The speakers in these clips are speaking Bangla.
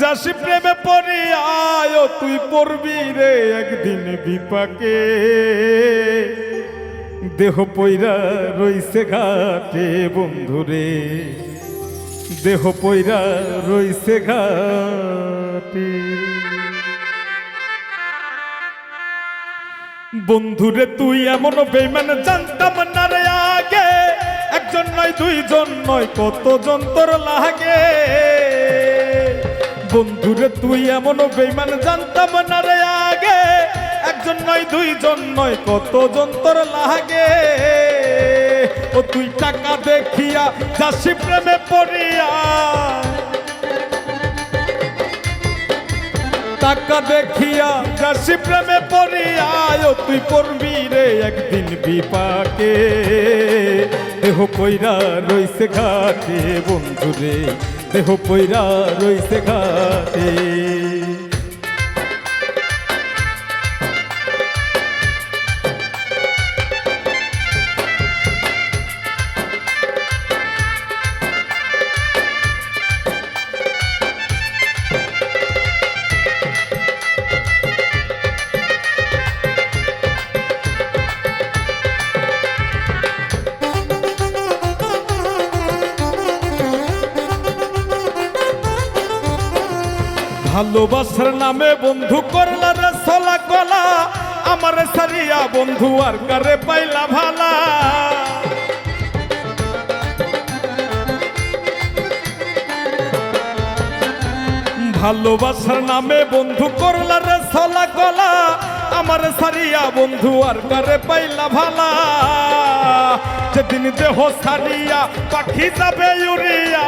যাসি প্রেমে পড়িয়া ও তুই পড়বি রে একদিন বিপাকে। দেহ পইরা রইছে ঘাটে বন্ধুরে, দেহ পইরা রইছে ঘাটে। বন্ধুরে, তুই এমন বেইমান, জানতাম না রে আগে। একজন নয়, দুইজন নয়, কতজন তোর লাগে? বন্ধুরে, তুই এমন বেইমান জানতাম না রে আগে। একজন নয়, দুইজন নয়, কতজন তোর লাগে? ও তুই টাকা দেখিয়া যাসি প্রেমে পড়িয়া। টাকা দেখিয়া যাসি প্রেমে পড়িয়া। ও তুই পড়বি রে একদিন বিপাকে। দেহ পৈরা রইছে ঘাটে বন্ধুরে। দেহ পৈরা রইছে ঘাটে। ভালোবাসার নামে বন্ধু করলা রে সলা কলা আমার সারিয়া বন্ধু আর কারে পাইলা ভালা? ভালোবাসার নামে বন্ধু করলা রে সলা কলা আমার সারিয়া বন্ধু আর কারে পাইলা ভালা? যেদিন দেহ সারিয়া পাখি যাবে উড়িয়া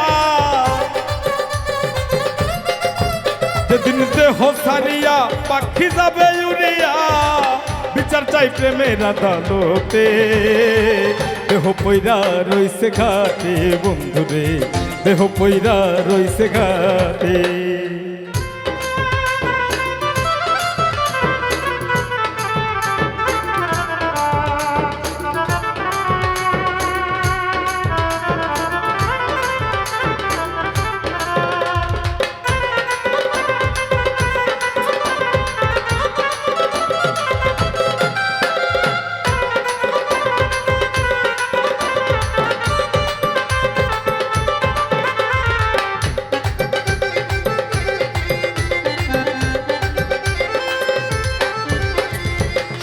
যেদিন দেহ সারিয়া, পাখি যাবে উড়িয়া। বিচার চাই প্রেমের আদালতে। দেহ পৈরা রইছে ঘাটে বন্ধুরে, দেহ পৈরা রইছে ঘাটে।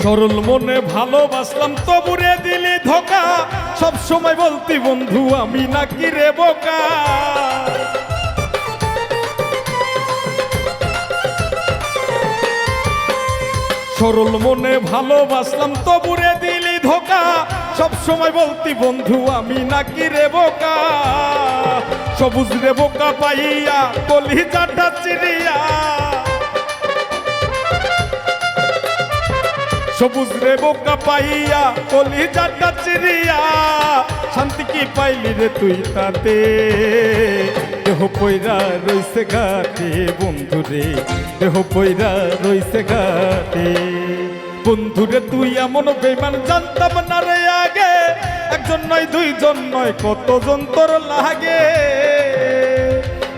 সরল মনে ভালোবাসলাম তবুরে দিলি ধোকা। সব সময় বলতি, বন্ধু, আমি নাকি রে বোকা? সরল মনে ভালোবাসলাম তবুরে দিলি ধোকা। সব সময় বলতি, বন্ধু, আমি নাকি রে বোকা? সবুজ রে বোকা পাইয়া কলি চাটা চিরিয়া সবুজ রে বোকা পাইয়া কলি চাটা চিরিয়া শান্তি কি পাইলি রে তুই তাতে? দেহ পয়রা রইছে ঘাটে বন্ধুরে দেহ পয়রা রইছে ঘাটে। বন্ধুরে তুই এমন বেমান জানতাম না রে আগে। একজন নয়, দুইজন নয়, কতজন তোর লাগে?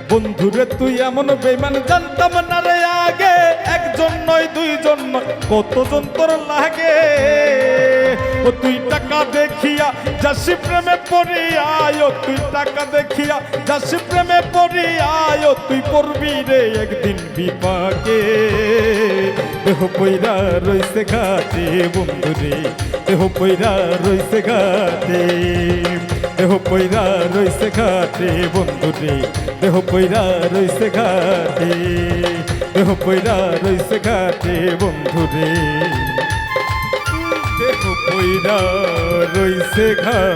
বন্ধুরে তুই এমন বেমান জানতাম না রে একজন নয় দুইজন নয়। কতজন তোর লাগে? ও তুই টাকা দেখিয়া যাসি প্রেমে পড়িয়া ও তুই টাকা দেখিয়া। যাসি প্রেমে পড়িয়া ও তুই পড়বি রে একদিন বিপাকে। দেহ পইরা রইছে ঘাটে বন্ধুরে দেহ পইরা রইছে ঘাটে। দেহ পইরা রইছে ঘাটে বন্ধুরে দেহ পইরা রইছে ঘাটে। দেহ পইরা রইছে ঘাটে বন্ধুরে দেহ পইরা রইছে ঘাটে।